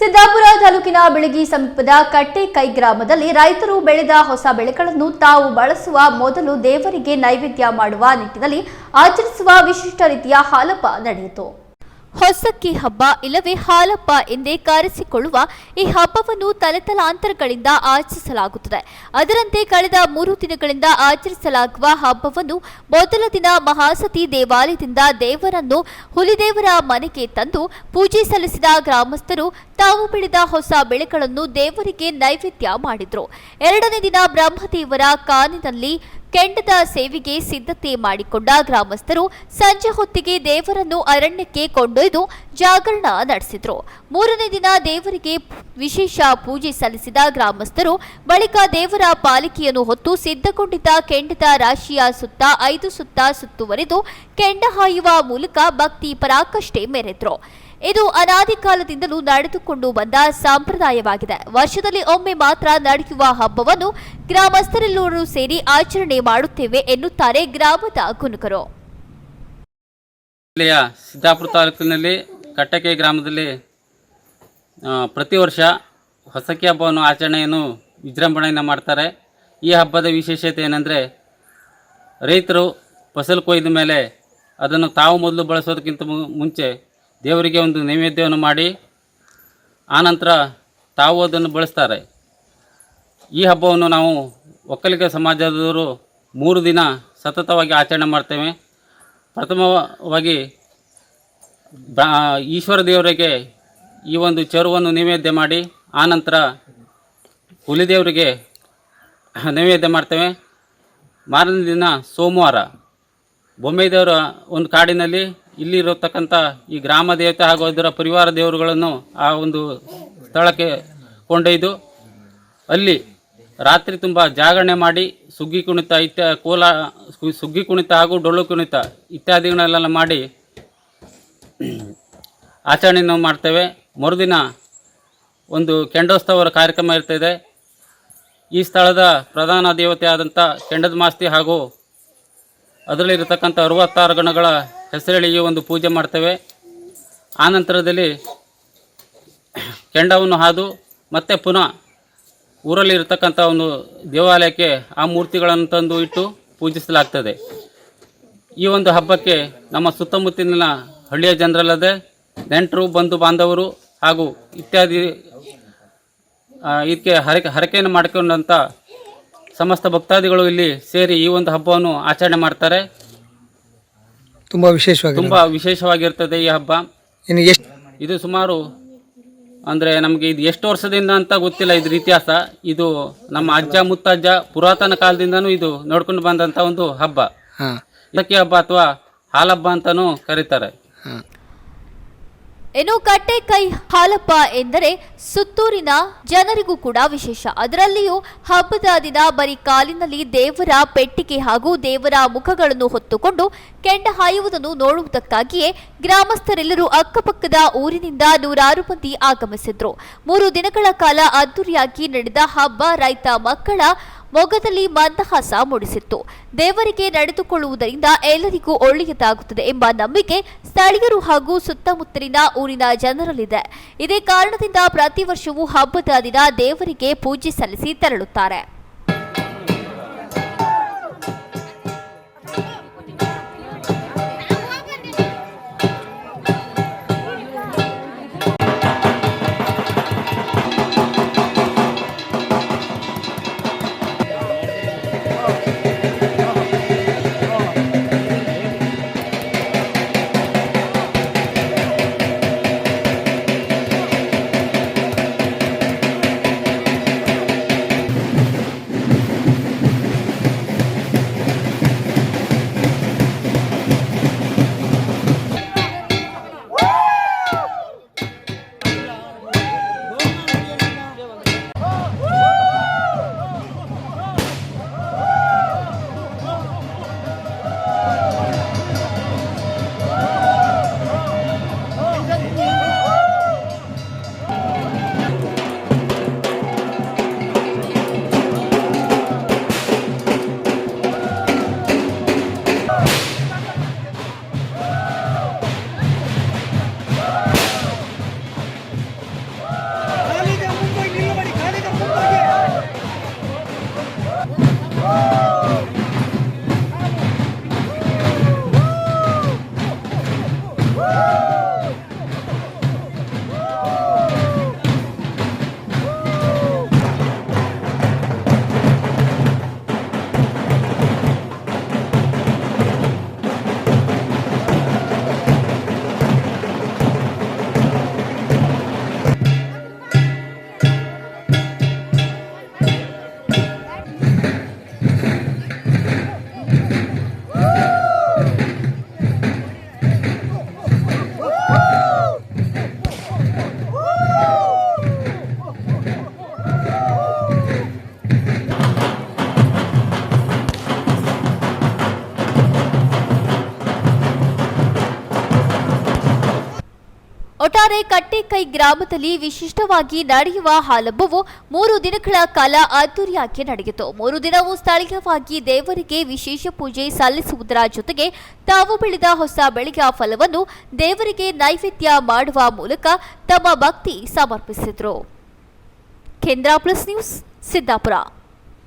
ಸಿದ್ದಾಪುರ ತಾಲೂಕಿನ ಬೆಳಗಿ ಸಮೀಪದ ಕಟ್ಟೆಕೈ ಗ್ರಾಮದಲ್ಲಿ ರೈತರು ಬೆಳೆದ ಹೊಸ ಬೆಳೆಗಳನ್ನು ತಾವು ಬಳಸುವ ಮೊದಲು ದೇವರಿಗೆ ನೈವೇದ್ಯ ಮಾಡುವ ನಿಟ್ಟಿನಲ್ಲಿ ಆಚರಿಸುವ ವಿಶಿಷ್ಟ ರೀತಿಯ ಹಾಲಪ ನಡೆಯಿತು. ಹೊಸಕ್ಕಿ ಹಬ್ಬ ಇಲ್ಲವೇ ಹಾಲಪ್ಪ ಎಂದೇ ಕಾರಿಸಿಕೊಳ್ಳುವ ಈ ಹಬ್ಬವನ್ನು ತಲೆತಲಾಂತರಗಳಿಂದ ಆಚರಿಸಲಾಗುತ್ತದೆ. ಅದರಂತೆ ಕಳೆದ ಮೂರು ದಿನಗಳಿಂದ ಆಚರಿಸಲಾಗುವ ಹಬ್ಬವನ್ನು ಮೊದಲ ದಿನ ಮಹಾಸತಿ ದೇವಾಲಯದಿಂದ ದೇವರನ್ನು ಹುಲಿದೇವರ ಮನೆಗೆ ತಂದು ಪೂಜೆ ಸಲ್ಲಿಸಿದ ಗ್ರಾಮಸ್ಥರು ತಾವು ಬೆಳೆದ ಹೊಸ ಬೆಳೆಗಳನ್ನು ದೇವರಿಗೆ ನೈವೇದ್ಯ ಮಾಡಿದ್ರು. ಎರಡನೇ ದಿನ ಬ್ರಹ್ಮದೇವರ ಕಾನಿನಲ್ಲಿ ಕೆಂಡದ ಸೇವೆಗೆ ಸಿದ್ಧತೆ ಮಾಡಿಕೊಂಡ ಗ್ರಾಮಸ್ಥರು ಸಂಜೆ ಹೊತ್ತಿಗೆ ದೇವರನ್ನು ಅರಣ್ಯಕ್ಕೆ ಕೊಂಡೊಯ್ದು ಜಾಗರಣ ನಡೆಸಿದ್ರು. ಮೂರನೇ ದಿನ ದೇವರಿಗೆ ವಿಶೇಷ ಪೂಜೆ ಸಲ್ಲಿಸಿದ ಗ್ರಾಮಸ್ಥರು ಬಳಿಕ ದೇವರ ಪಾಲಿಕೆಯನ್ನು ಹೊತ್ತು ಸಿದ್ಧಗೊಂಡಿದ್ದ ಕೆಂಡದ ರಾಶಿಯ ಸುತ್ತ ಐದು ಸುತ್ತ ಸುತ್ತುವರೆದು ಕೆಂಡ ಹಾಯುವ ಮೂಲಕ ಭಕ್ತಿ ಪರಾಕಷ್ಟೆ ಮೆರೆದ್ರು. ಇದು ಅನಾದಿ ಕಾಲದಿಂದಲೂ ನಡೆದುಕೊಂಡು ಬಂದ ಸಂಪ್ರದಾಯವಾಗಿದೆ. ವರ್ಷದಲ್ಲಿ ಒಮ್ಮೆ ಮಾತ್ರ ನಡೆಯುವ ಹಬ್ಬವನ್ನು ಗ್ರಾಮಸ್ಥರೆಲ್ಲರೂ ಸೇರಿ ಆಚರಣೆ ಮಾಡುತ್ತೇವೆ ಎನ್ನುತ್ತಾರೆ ಗ್ರಾಮದ ಕುನುಕರು ಜಿಲ್ಲೆಯ ಸಿದ್ದಾಪುರ ತಾಲೂಕಿನಲ್ಲಿ ಕಟ್ಟಕೆ ಗ್ರಾಮದಲ್ಲಿ ಪ್ರತಿ ವರ್ಷ ಹೊಸಕಿ ಹಬ್ಬವನ್ನು ಆಚರಣೆಯನ್ನು ವಿಜೃಂಭಣೆಯನ್ನು ಮಾಡ್ತಾರೆ. ಈ ಹಬ್ಬದ ವಿಶೇಷತೆ ಏನಂದರೆ, ರೈತರು ಫಸಲು ಕೊಯ್ದ ಮೇಲೆ ಅದನ್ನು ತಾವು ಮೊದಲು ಬಳಸೋದಕ್ಕಿಂತ ಮುಂಚೆ ದೇವರಿಗೆ ಒಂದು ನೈವೇದ್ಯವನ್ನು ಮಾಡಿ ಆನಂತರ ತಾವು ಅದನ್ನು ಬಳಸ್ತಾರೆ. ಈ ಹಬ್ಬವನ್ನು ನಾವು ಒಕ್ಕಲಿಗ ಸಮಾಜದವರು ಮೂರು ದಿನ ಸತತವಾಗಿ ಆಚರಣೆ ಮಾಡ್ತೇವೆ. ಪ್ರಥಮವಾಗಿ ಈಶ್ವರ ದೇವರಿಗೆ ಈ ಒಂದು ಚರುವನ್ನು ನೈವೇದ್ಯ ಮಾಡಿ ಆನಂತರ ಹುಲಿದೇವರಿಗೆ ನೈವೇದ್ಯ ಮಾಡ್ತೇವೆ. ಮಾರನೇ ದಿನ ಸೋಮವಾರ ಬೊಮ್ಮೆದೇವರ ದೇವರ ಒಂದು ಕಾಡಿನಲ್ಲಿ ಇಲ್ಲಿರತಕ್ಕಂಥ ಈ ಗ್ರಾಮ ದೇವತೆ ಹಾಗೂ ಅದರ ಪರಿವಾರ ದೇವರುಗಳನ್ನು ಆ ಒಂದು ಸ್ಥಳಕ್ಕೆ ಕೊಂಡೊಯ್ದು ಅಲ್ಲಿ ರಾತ್ರಿ ತುಂಬ ಜಾಗರಣೆ ಮಾಡಿ ಸುಗ್ಗಿ ಕುಣಿತ ಇತ್ಯ ಕೋಲ ಸುಗ್ಗಿ ಕುಣಿತ ಹಾಗೂ ಡೊಳ್ಳು ಕುಣಿತ ಇತ್ಯಾದಿಗಳನ್ನೆಲ್ಲ ಮಾಡಿ ಆಚರಣೆಯನ್ನು ಮಾಡ್ತೇವೆ. ಮರುದಿನ ಒಂದು ಕೆಂಡೋತ್ಸವರ ಕಾರ್ಯಕ್ರಮ ಇರ್ತದೆ. ಈ ಸ್ಥಳದ ಪ್ರಧಾನ ದೇವತೆ ಆದಂಥ ಕೆಂಡದ ಮಾಸ್ತಿ ಹಾಗೂ ಅದರಲ್ಲಿರತಕ್ಕಂಥ ಅರವತ್ತಾರು ಗಣಗಳ ಹೆಸರಳಿಗೆ ಒಂದು ಪೂಜೆ ಮಾಡ್ತೇವೆ. ಆನಂತರದಲ್ಲಿ ಕೆಂಡವನ್ನು ಹಾದು ಮತ್ತೆ ಪುನಃ ಊರಲ್ಲಿ ಇರತಕ್ಕಂಥ ಒಂದು ದೇವಾಲಯಕ್ಕೆ ಆ ಮೂರ್ತಿಗಳನ್ನು ತಂದು ಇಟ್ಟು ಪೂಜಿಸಲಾಗ್ತದೆ. ಈ ಒಂದು ಹಬ್ಬಕ್ಕೆ ನಮ್ಮ ಸುತ್ತಮುತ್ತಲಿನ ಹಳ್ಳಿಯ ಜನರಲ್ಲದೆ ನೆಂಟರು, ಬಂಧು ಬಾಂಧವರು ಹಾಗೂ ಇತ್ಯಾದಿ ಇದಕ್ಕೆ ಹರಕೆ, ಹರಕೆಯನ್ನು ಮಾಡಿಕೊಂಡಂಥ ಸಮಸ್ತ ಭಕ್ತಾದಿಗಳು ಇಲ್ಲಿ ಸೇರಿ ಈ ಒಂದು ಹಬ್ಬವನ್ನು ಆಚರಣೆ ಮಾಡ್ತಾರೆ. ತುಂಬ ವಿಶೇಷವಾಗಿ ತುಂಬ ವಿಶೇಷವಾಗಿರ್ತದೆ ಈ ಹಬ್ಬ. ಇನ್ನು ಎಷ್ಟು ಇದು ಸುಮಾರು ಅಂದರೆ ನಮಗೆ ಇದು ಎಷ್ಟು ವರ್ಷದಿಂದ ಅಂತ ಗೊತ್ತಿಲ್ಲ ಇದ್ರ ಇತಿಹಾಸ. ಇದು ನಮ್ಮ ಅಜ್ಜ ಮುತ್ತಜ್ಜ ಪುರಾತನ ಕಾಲದಿಂದನೂ ಇದು ನೋಡ್ಕೊಂಡು ಬಂದಂಥ ಒಂದು ಹಬ್ಬ. ಇದಕ್ಕೆ ಹಬ್ಬ ಅಥವಾ ಹಾಲಬ್ಬ ಅಂತಲೂ ಕರೀತಾರೆ. ಇನ್ನು ಕಟ್ಟೆಕೈ ಹಾಲಪ್ಪ ಎಂದರೆ ಸುತ್ತೂರಿನ ಜನರಿಗೂ ಕೂಡ ವಿಶೇಷ. ಅದರಲ್ಲಿಯೂ ಹಬ್ಬದ ದಿನ ಬರೀ ಕಾಲಿನಲ್ಲಿ ದೇವರ ಪೆಟ್ಟಿಗೆ ಹಾಗೂ ದೇವರ ಮುಖಗಳನ್ನು ಹೊತ್ತುಕೊಂಡು ಕೆಂಡ ಹಾಯುವುದನ್ನು ನೋಡುವುದಕ್ಕಾಗಿಯೇ ಗ್ರಾಮಸ್ಥರೆಲ್ಲರೂ ಅಕ್ಕಪಕ್ಕದ ಊರಿನಿಂದ ನೂರಾರು ಮಂದಿ ಆಗಮಿಸಿದ್ರು. ಮೂರು ದಿನಗಳ ಕಾಲ ಅದ್ದೂರಿಯಾಗಿ ನಡೆದ ಹಬ್ಬ ರೈತ ಮಕ್ಕಳ ಮೊಗದಲ್ಲಿ ಮಂದಹಾಸ ಮೂಡಿಸಿತ್ತು. ದೇವರಿಗೆ ನಡೆದುಕೊಳ್ಳುವುದರಿಂದ ಎಲ್ಲರಿಗೂ ಒಳ್ಳೆಯದಾಗುತ್ತದೆ ಎಂಬ ನಂಬಿಕೆ ಸ್ಥಳೀಯರು ಹಾಗೂ ಸುತ್ತಮುತ್ತಲಿನ ಊರಿನ ಜನರಲ್ಲಿದೆ. ಇದೇ ಕಾರಣದಿಂದ ಪ್ರತಿ ವರ್ಷವೂ ಹಬ್ಬದ ದಿನ ದೇವರಿಗೆ ಪೂಜೆ ಸಲ್ಲಿಸಿ ತೆರಳುತ್ತಾರೆ. ಒಟ್ಟಾರೆ ಕಟ್ಟೆಕೈ ಗ್ರಾಮದಲ್ಲಿ ವಿಶಿಷ್ಟವಾಗಿ ನಡೆಯುವ ಹಾಲಬ್ಬವು ಮೂರು ದಿನಗಳ ಕಾಲ ಅದ್ದೂರಿಯಾಗಿ ನಡೆಯಿತು. ಮೂರು ದಿನವೂ ಸ್ಥಳೀಯವಾಗಿ ದೇವರಿಗೆ ವಿಶೇಷ ಪೂಜೆ ಸಲ್ಲಿಸುವುದರ ಜೊತೆಗೆ ತಾವು ಬೆಳೆದ ಹೊಸ ಬೆಳೆಯ ಫಲವನ್ನು ದೇವರಿಗೆ ನೈವೇದ್ಯ ಮಾಡುವ ಮೂಲಕ ತಮ್ಮ ಭಕ್ತಿ ಸಮರ್ಪಿಸಿದರು. ಕೇಂದ್ರ ಪ್ಲಸ್ ನ್ಯೂಸ್ ಸಿದ್ದಾಪುರ.